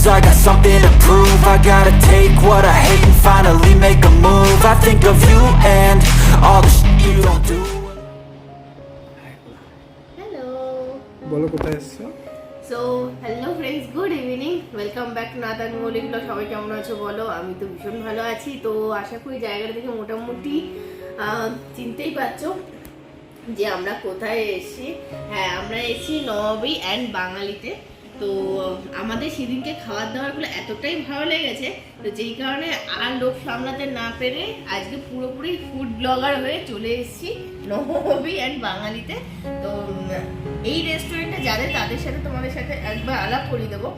Cause I got something to prove. I gotta take what I hate and finally make a move. I think of you and all the shit you don't do. Hello বলো কোথায় এসছো? So hello friends good evening welcome back to Natan Moulik blog সবাই কেমন আছো বলো? আমি তো ভীষণ ভালো আছি। তো আশা করি জায়গাটা থেকে মোটামুটি চিনতেই পারছ যে আমরা কোথায় এসেছি। হ্যাঁ আমরা এসেছি নবাবী অ্যান্ড বাঙালিতে। তো, আমাদের সেদিনকে খাবার দাবারগুলো এতটাই ভালো লেগেছে, তো যেই কারণে আর লোক সামলাতে না পেরে আজকে পুরোপুরি ফুড ব্লগার হয়ে চলে এসেছি নবাবী অ্যান্ড বাঙালিতে। তো, এই রেস্টুরেন্টে যাদের, তাদের সাথে তোমাদের সাথে একবার আলাপ করিয়ে দেবো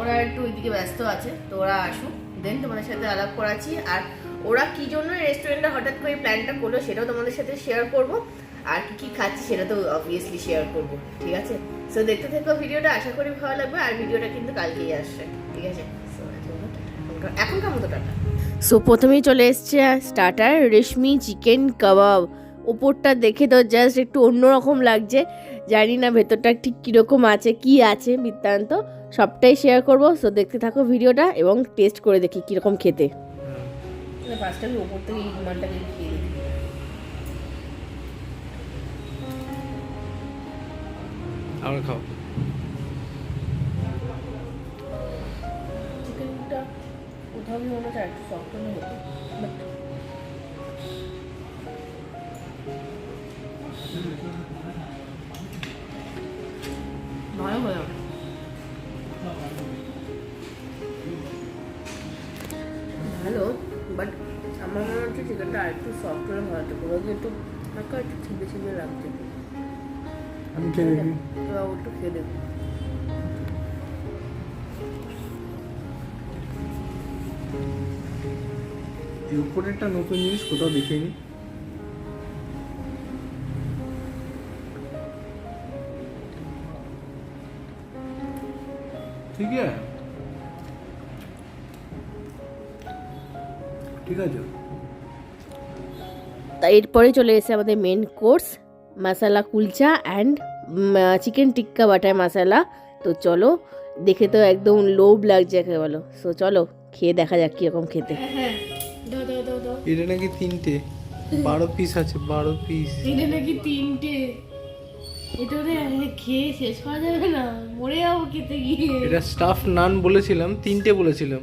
ওরা একটু ওইদিকে ব্যস্ত আছে, তো ওরা আসুক দেন তোমাদের সাথে আলাপ করাচ্ছি। আর ওরা কি জন্য রেস্টুরেন্টটা হঠাৎ করে প্ল্যানটা করল সেটাও তোমাদের সাথে শেয়ার করব। আর কি কি খাচ্ছি সেটা তো অবভিয়াসলি শেয়ার করব ঠিক আছে? সো দেখতে থেকো ভিডিওটা আশা করি ভালো লাগবে আর ভিডিওটা কিন্তু কালকেই আসছে ঠিক আছে? এখনকার মতো টাটা। সো প্রথমেই চলে এসছে স্টার্টার রেশমি চিকেন কাবাব ওপরটা দেখে তো জাস্ট একটু অন্যরকম লাগছে। জানি না ভেতরটা ঠিক কীরকম আছে কি আছে বৃত্তান্ত। সবটাই শেয়ার করব। সো দেখতে থাকো ভিডিওটা এবং টেস্ট করে দেখি কীরকম খেতে। ফার্স্টে আমি ওপর থেকে খাও। চিকেনটা কোথাও মনে হচ্ছে একটু হলে হতো। ভালো হয়ে ভালো, বাট আমার মনে হচ্ছে চিকেনটা আর একটু সফট হলে ভালো হতো। পুরো একটু হালকা একটু ছিপে আমি খেয়ে দেখি একটু খেয়ে দেখো এই উপরে একটা নতুন জিনিস কোথাও দেখিনি। ঠিক আছে? ঠিক আছে। তা এরপরে চলে এসেছে আমাদের main course masala kulcha and chicken tikka butter masala তো চলো দেখে তো একদম লোভ লাগছে একে বলো সো চলো খেয়ে দেখা যাক কীরকম খেতে। এটা নাকি তিনটে? বারো পিস আছে বারো পিস এটা নাকি তিনটে? এটা খেয়ে শেষ করা যাবে না। মরে যাব খেতে গিয়ে। এটা স্টাফ নান বলেছিলাম তিনটে বলেছিলাম।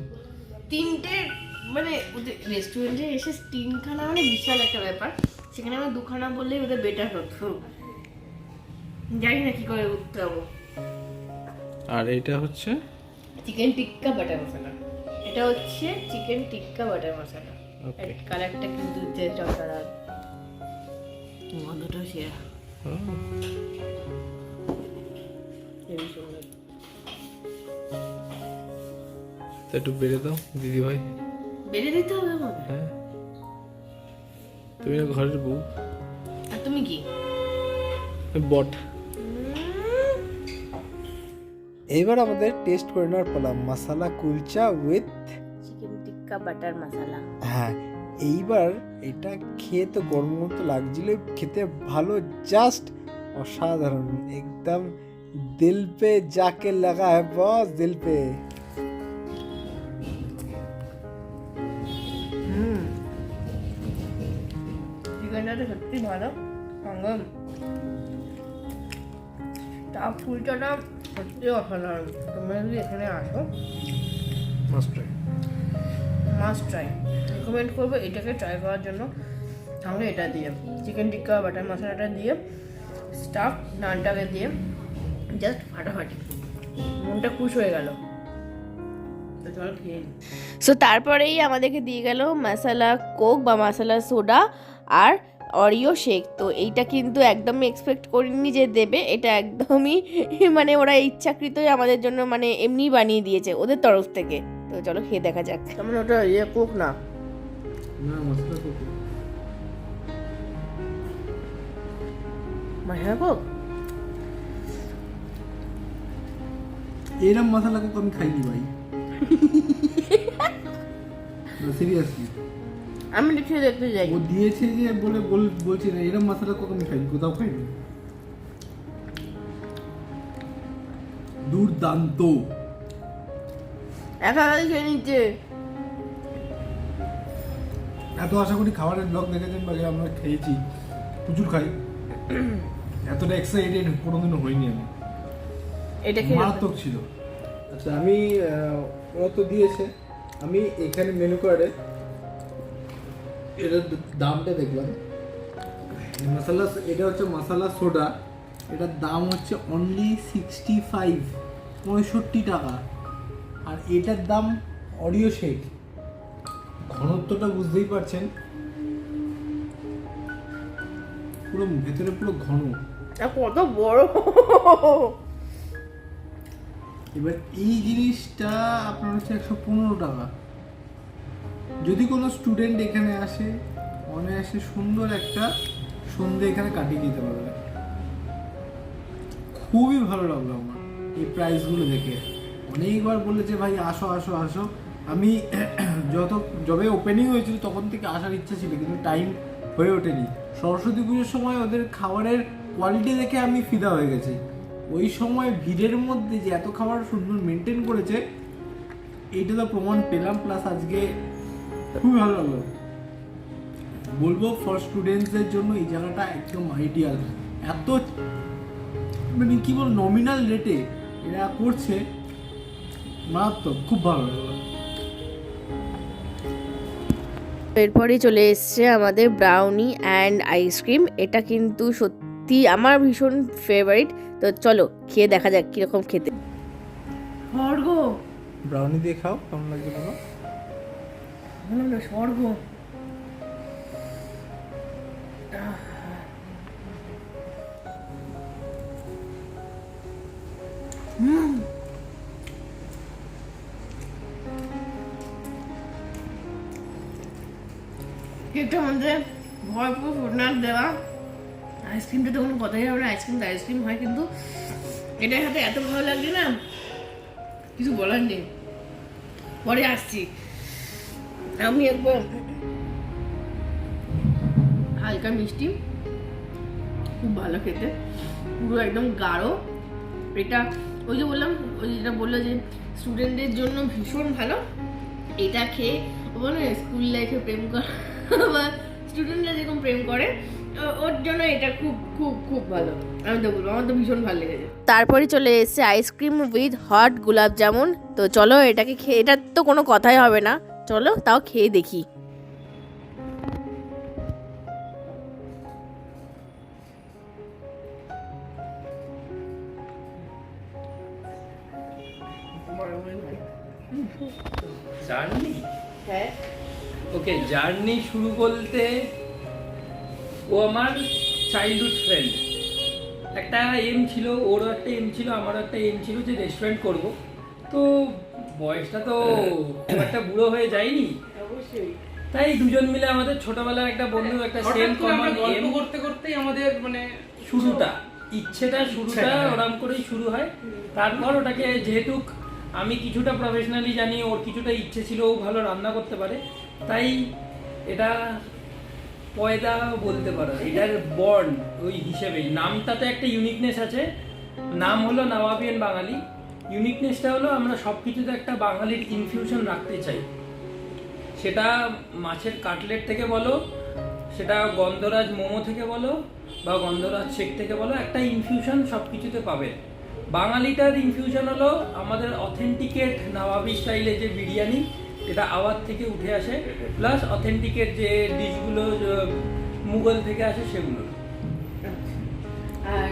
তিনটে? মানে রেস্টুরেন্টে এসে তিনখানা মানে বিশাল একটা ব্যাপার। সেখানে আমার দুখানা বললেই ওদের বেটার হতো। জানি না কি করে উঠতে হব। আর এটা হচ্ছে? চিকেন টিক্কা বাটার মশলা এটা হচ্ছে চিকেন টিক্কা বাটার মশলা. কালারটা কিন্তু যে চটার গন্ধটা সেরা। তা একটু বেড়ে দাও দিদি ভাই বেড়ে দিতে হবে আমাকে? হ্যাঁ। তুমি না ঘরের বউ। আর তুমি কি? বট। এইবার আমাদের টেস্ট করে নেওয়ার পালা masala kulcha with chicken tikka butter masala হ্যাঁ এইবার এটা খেয়ে তো গরম মতো লাগছিল খেতে ভালো জাস্ট অসাধারণ একদম দিল পে যাকে লাগা है বস দিল পে। তো সত্যি ভালো। সঙ্গে টাপ ফুলটাটা সত্যি অসাধারণ। তোমরা যদি এখানে আসো। Must try must try recommend করব এটাকে ট্রাই করার জন্য। সঙ্গে এটা দিয়ে চিকেন টিক্কা বাটার মশলাটা দিয়ে স্টাফ নানটাকে দিয়ে জাস্ট ফাটাফাটি। মনটা খুশ হয়ে গেল। তো সো তারপরেই আমাদেরকে দিয়ে গেল মশালা কোক বা মশালা সোডা আর অরিও শেক তো এইটা কিন্তু একদমই এক্সপেক্ট করিনি যে দেবে। এটা একদমই মানে ওরা ইচ্ছাকৃতই আমাদের জন্য মানে এমনি বানিয়ে দিয়েছে ওদের তরফ থেকে। তো চলো খেয়ে দেখা যাক। তেমন ওটা ইয়ে কোক না। না মশলা তো মশলা কোক এরম মশলা কোক আমি খাইনি ভাই। সিরিয়াসলি আমি লিখে দেখতে যাই। ও দিয়েছে যে বলে বল- বলছি না এরম মশলা আমি খাইনি কোথাও খাইনি দুর্দান্ত। একা একাই খেয়ে নিচ্ছে। এত আশা করি খাবারের ব্লগ দেখেছেন বা আমরা খেয়েছি। প্রচুর খাই। এতটা এক্সাইটেড কোনোদিনও হয়নি আমি। এটা খেয়ে মারাত্মক ছিল। আচ্ছা আমি ওরা তো দিয়েছে। আমি এখানে মেনু কার্ডে এটার দামটা দেখলাম। মশলা এটা হচ্ছে মশলা সোডা। এটার দাম হচ্ছে অনলি সিক্সটি ফাইভ পঁয়ষট্টি টাকা। আর এটার দাম অডিও শেক ঘনত্বটা বুঝতেই পারছেন। পুরো ভেতরে পুরো ঘন। কত বড়। এবার এই জিনিসটা আপনার হচ্ছে একশো পনেরো টাকা। যদি কোনো স্টুডেন্ট এখানে আসে, অনায়াসে সুন্দর একটা সন্ধে এখানে কাটিয়ে দিতে পারবে। খুবই ভালো লাগল আমার এই প্রাইসগুলো দেখে। অনেকবার বলেছে ভাই, আসো আসো আসো। আমি যত, যবে ওপেনিং হয়েছিল তখন থেকে আসার ইচ্ছা ছিল, কিন্তু টাইম হয়ে ওঠেনি। সরস্বতী পুজোর সময় ওদের খাবারের কোয়ালিটি দেখে আমি ফিদা হয়ে গেছি। ওই সময় ভিড়ের মধ্যে যে এত খাবার সুন্দর মেনটেন করেছে, এইটা তো প্রমাণ পেলাম। প্লাস আজকে খুবই ভালো লাগল। বলব ফর স্টুডেন্টসদের জন্য এই জায়গাটা একদম আইডিয়াল এত মানে কি বল নমিনাল রেটে এরা করছে মারাত্মক খুব ভালো লাগল। এরপরে চলে এসছে আমাদের ব্রাউনি অ্যান্ড আইসক্রিম এটা কিন্তু সত্যি আমার ভীষণ ফেভারিট তো চলো খেয়ে দেখা যাক কীরকম খেতে। স্বর্গ ব্রাউনি দিয়ে খাও কেমন লাগছে বলো বললাম না স্বর্গ কেকটার মধ্যে ভরপুর ফুটনাট দেওয়া। আইসক্রিমটা তো কোনো কথাই হবে না, আইসক্রিম তো আইসক্রিম হয়, কিন্তু এটার সাথে এত ভালো লাগছে না, কিছু বলার নেই। পরে আসছি। আমি একবার হালকা মিষ্টি, খুব ভালো খেতে, পুরো একদম গাঢ়। এটা ওই যে বললাম, ওই যেটা বলল যে স্টুডেন্টদের জন্য ভীষণ ভালো। এটা খেয়ে বলে স্কুল লাইফে প্রেম করা, বা স্টুডেন্টরা যেরকম প্রেম করে ওর জন্য এটা খুব খুব খুব ভালো। আমি তো বলব, আমার তো ভীষণ ভালো লেগেছে। তারপরে চলে এসেছে আইসক্রিম উইথ হট গোলাপ জামুন তো চলো এটাকে খেয়ে এটার তো কোনো কথাই হবে না। চলো তাও খেয়ে দেখি। জার্নি? হ্যাঁ। ওকে জার্নি শুরু বলতে ও আমার চাইল্ডহুড ফ্রেন্ড একটা এম ছিল ওরও একটা এম ছিল আমারও একটা এম ছিল যে রেস্টুরেন্ট করব। তো বয়সটা তো একটা বুড়ো হয়ে যায়নি। অবশ্যই। তাই দুজন মিলে আমাদের ছোটবেলার একটা বন্ধু একটা সেম কমন গল্প করতে করতেই আমাদের মানে শুরুটা ইচ্ছেটা শুরুটা হ্যাঁ। ওরম করেই শুরু হয়। তারপর ওটাকে যেহেতু আমি কিছুটা প্রফেশনালি জানি ওর কিছুটা ইচ্ছে ছিল ও ভালো রান্না করতে পারে তাই এটা পয়দা বলতে পারো এটার বর্ন ওই হিসেবেই। নামটাতে একটা ইউনিকনেস আছে নাম হলো নবাবিয়ান বাঙালি। ইউনিকনেসটা হলো আমরা সব কিছুতে একটা বাঙালির ইনফিউশন রাখতে চাই। সেটা মাছের কাটলেট থেকে বলো, সেটা গন্ধরাজ মোমো থেকে বলো, বা গন্ধরাজ শেক থেকে বলো, একটা ইনফিউশন সব কিছুতে পাবে। বাঙালিটার ইনফিউশন হলো আমাদের অথেন্টিকেট নবাবি স্টাইলে যে বিরিয়ানি, এটা আওয়াজ থেকে উঠে আসে প্লাস অথেন্টিকেট যে ডিশগুলো মুঘল থেকে আসে সেগুলো। আর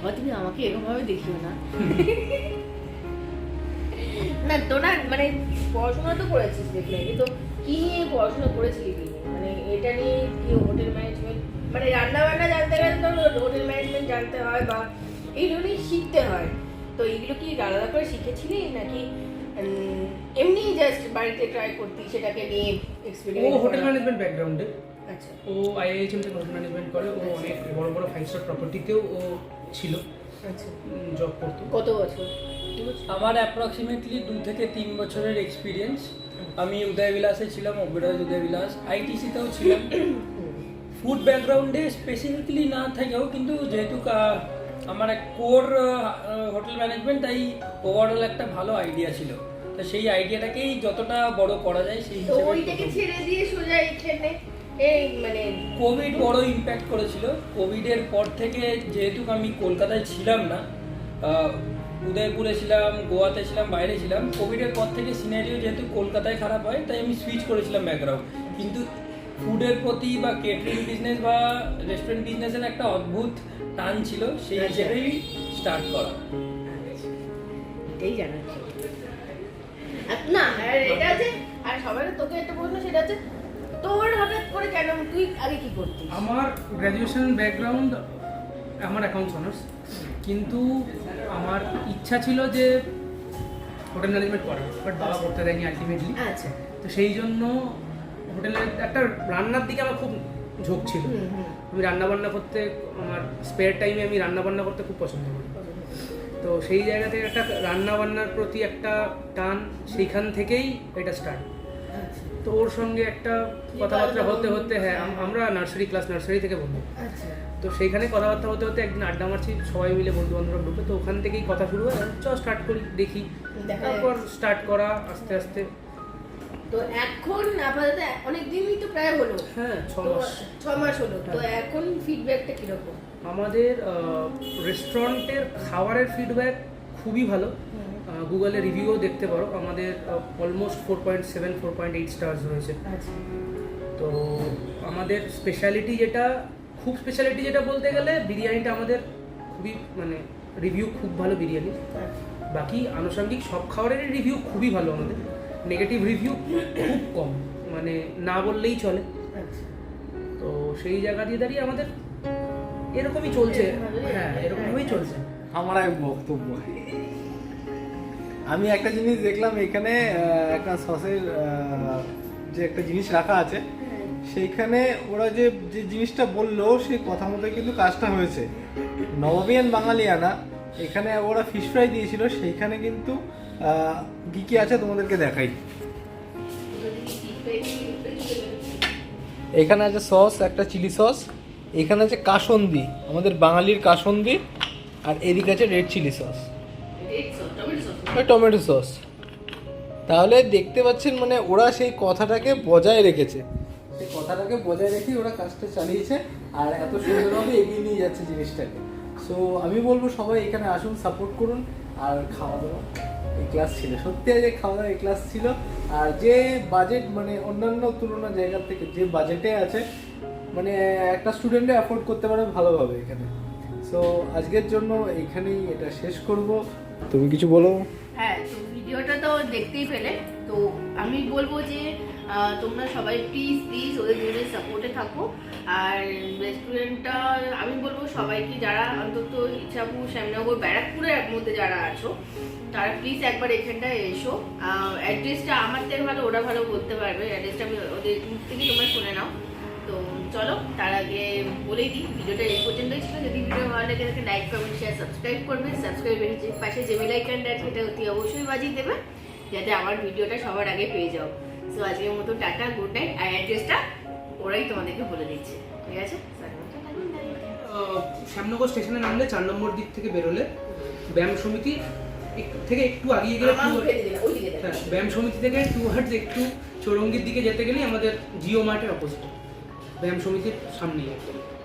বাবা, তুমি আমাকে এরকম ভাবে দেখিও না। না, তো না মানে পড়াশোনা তো করেছিস দেখলে, কিন্তু কি নিয়ে পড়াশোনা করেছিলি মানে এটা নিয়ে কি হোটেল ম্যানেজমেন্ট মানে রান্না বান্না জানতে গেলে তো হোটেল ম্যানেজমেন্ট জানতে হয় বা এইগুলো নিয়ে শিখতে হয়। তো এইগুলো কি আলাদা করে শিখেছিলি নাকি এমনি জাস্ট বাড়িতে ট্রাই করতি সেটাকে নিয়ে ও হোটেল ম্যানেজমেন্ট ব্যাকগ্রাউন্ডে আচ্ছা। ও আইআইএইচএম থেকে হোটেল ম্যানেজমেন্ট করে ও অনেক বড় বড় ফাইভ স্টার প্রপার্টিতেও ও ছিল। আচ্ছা। জব করতো। কত বছর? আমার অ্যাপ্রক্সিমেটলি দু থেকে তিন বছরের এক্সপিরিয়েন্স আমি উদয়বিলাসে ছিলাম অভিরাজ উদয়বিলাস। আইটিসিতেও ছিলাম। ফুড ব্যাকগ্রাউন্ডে স্পেসিফিকলি না থাকেও কিন্তু যেহেতু কা- আমার এক কোর হোটেল ম্যানেজমেন্ট তাই ওভারঅল একটা ভালো আইডিয়া ছিল। তো সেই আইডিয়াটাকেই যতটা বড় করা যায় সেই হিসেবে ওইটাকে ছেড়ে দিয়ে সোজা এখানে এই মানে কোভিড বড় ইম্প্যাক্ট করেছিল। কোভিডের পর থেকে যেহেতু আমি কলকাতায় ছিলাম না উদয়পুরে ছিলাম গোয়াতে ছিলাম বাইরে ছিলাম কোভিডের পর থেকে সিনারিও যেহেতু কলকাতায় খারাপ হয় তাই আমি সুইচ করেছিলাম ব্যাকগ্রাউন্ড কিন্তু ফুডের প্রতি বা কেটারিং বিজনেস বা রেস্টুরেন্ট বিজনেসের একটা অদ্ভুত টান ছিল সেই আচ্ছা। হিসেবেই স্টার্ট করা। জানার ছিল। আর না। আর এটা আছে। আর সবার তোকে একটা প্রশ্ন সেটা হচ্ছে তোর হঠাৎ করে কেন তুই আগে কি করতিস? আমার গ্র্যাজুয়েশন ব্যাকগ্রাউন্ড আমার অ্যাকাউন্টস অনার্স কিন্তু আমার ইচ্ছা ছিল যে হোটেল ম্যানেজমেন্ট করার বাট বাবা করতে দেয়নি আলটিমেটলি আচ্ছা। তো সেই জন্য হোটেলের একটা রান্নার দিকে আমার খুব ঝোঁক ছিল। আমি রান্না বান্না করতে আমার স্পেয়ার টাইমে আমি রান্না বান্না করতে খুব পছন্দ করি। তো সেই জায়গা থেকে একটা রান্না বান্নার প্রতি একটা টান সেইখান থেকেই এটা স্টার্ট আচ্ছা। তো ওর সঙ্গে একটা কথাবার্তা হতে হতে হ্যাঁ আমরা নার্সারি ক্লাস নার্সারি থেকে বন্ধু। আচ্ছা। তো সেইখানে কথাবার্তা হতে হতে একদিন আড্ডা মারছি সবাই মিলে বন্ধু বান্ধব গ্রুপে তো ওখান থেকেই কথা শুরু হয় চ স্টার্ট করি দেখি। তারপর স্টার্ট করা আস্তে আস্তে। তো এখন আপাতত অনেক দিনই তো প্রায় হলো। হ্যাঁ ছ মাস। ছ মাস হলো। তো এখন ফিডব্যাকটা কীরকম? আমাদের রেস্টুরেন্টের খাবারের ফিডব্যাক খুবই ভালো। গুগলে রিভিউও দেখতে পারো। আমাদের almost four point seven four point eight stars রয়েছে। আচ্ছা। তো আমাদের স্পেশালিটি যেটা খুব স্পেশালিটি যেটা বলতে গেলে বিরিয়ানিটা আমাদের খুবই মানে রিভিউ খুব ভালো বিরিয়ানি। আচ্ছা। বাকি আনুষঙ্গিক সব খাবারেরই রিভিউ খুবই ভালো আমাদের। নেগেটিভ রিভিউ খুব কম মানে না বললেই চলে। আচ্ছা। তো সেই জায়গা দিয়ে দাঁড়িয়ে আমাদের এরকমই চলছে। হ্যাঁ এরকমভাবেই চলছে। আমার এক বক্তব্য। আমি একটা জিনিস দেখলাম এখানে একটা সসের যে একটা জিনিস রাখা আছে সেইখানে ওরা যে যে জিনিসটা বলল সেই কথা মতো কিন্তু কাজটা হয়েছে। নবাবিয়ান বাঙালিয়ানা এখানে ওরা ফিশ ফ্রাই দিয়েছিল সেইখানে কিন্তু কি কি আছে তোমাদেরকে দেখাই? এখানে আছে সস, একটা চিলি সস, এখানে আছে কাসন্দি, আমাদের বাঙালির কাসন্দি, আর এদিকে আছে red chilli sauce. Tomato sauce. তাহলে দেখতে পাচ্ছেন মানে ওরা সেই কথাটাকে বজায় রেখেছে। সেই কথাটাকে বজায় রেখে ওরা কাজটা চালিয়েছে, আর এত সুন্দরভাবে এগিয়ে নিয়ে যাচ্ছে জিনিসটাকে। সো আমি বলব সবাই এখানে আসুন সাপোর্ট করুন, আর খাওয়া দাওয়া এই ক্লাস ছিল। সত্যি যে খাওয়া দাওয়া এই ক্লাস ছিল। আর যে বাজেট মানে অন্যান্য তুলনা জায়গা থেকে যে বাজেটে আছে মানে একটা স্টুডেন্টে অ্যাফোর্ড করতে পারে ভালোভাবে এখানে। সো আজকের জন্য এখানেই এটা শেষ করব। তুমি কিছু বলো? হ্যাঁ ভিডিওটা তো দেখতেই পেলে। তো আমি বলব যে তোমরা সবাই প্লিজ প্লিজ ওদের দুজনের সাপোর্টে থাকো। আর রেস্টুরেন্টটা আমি বলব সবাইকে যারা অন্তত ইচ্ছাপুর শ্যামনগর, ব্যারাকপুরের মধ্যে যারা আছো, তারা প্লিজ একবার এখানটায় এসো। অ্যাড্রেসটা আমার থেকে ভালো, ওরা ভালো বলতে পারবে। অ্যাড্রেসটা আমি ওদের থেকে তোমরা শুনে নাও। তো চলো তার আগে বলেই দিই ভিডিওটা এই পর্যন্তই ছিল। যদি ভিডিও ভালো লাগে তাহলে লাইক কমেন্ট শেয়ার সাবস্ক্রাইব করবে। সাবস্ক্রাইবের পাশে যে বেল আইকনটা আছে সেটা অতি অবশ্যই বাজিয়ে দেবে যাতে আমার ভিডিওটা সবার আগে পেয়ে যাও। সো আজকের মতো টাটা গুড নাইট আর অ্যাড্রেসটা ওরাই তোমাদেরকে বলে দিচ্ছে। ঠিক আছে? শ্যামনগর স্টেশনে নামলে চার নম্বর দিক থেকে বেরোলে ব্যায়াম সমিতি থেকে একটু আগিয়ে গেলে। হ্যাঁ ব্যায়াম সমিতি থেকে টু হার্টস একটু চৌরঙ্গির দিকে যেতে গেলেই আমাদের জিও মার্টের অপোজিট ব্যায়াম সমিতির সামনেই একদম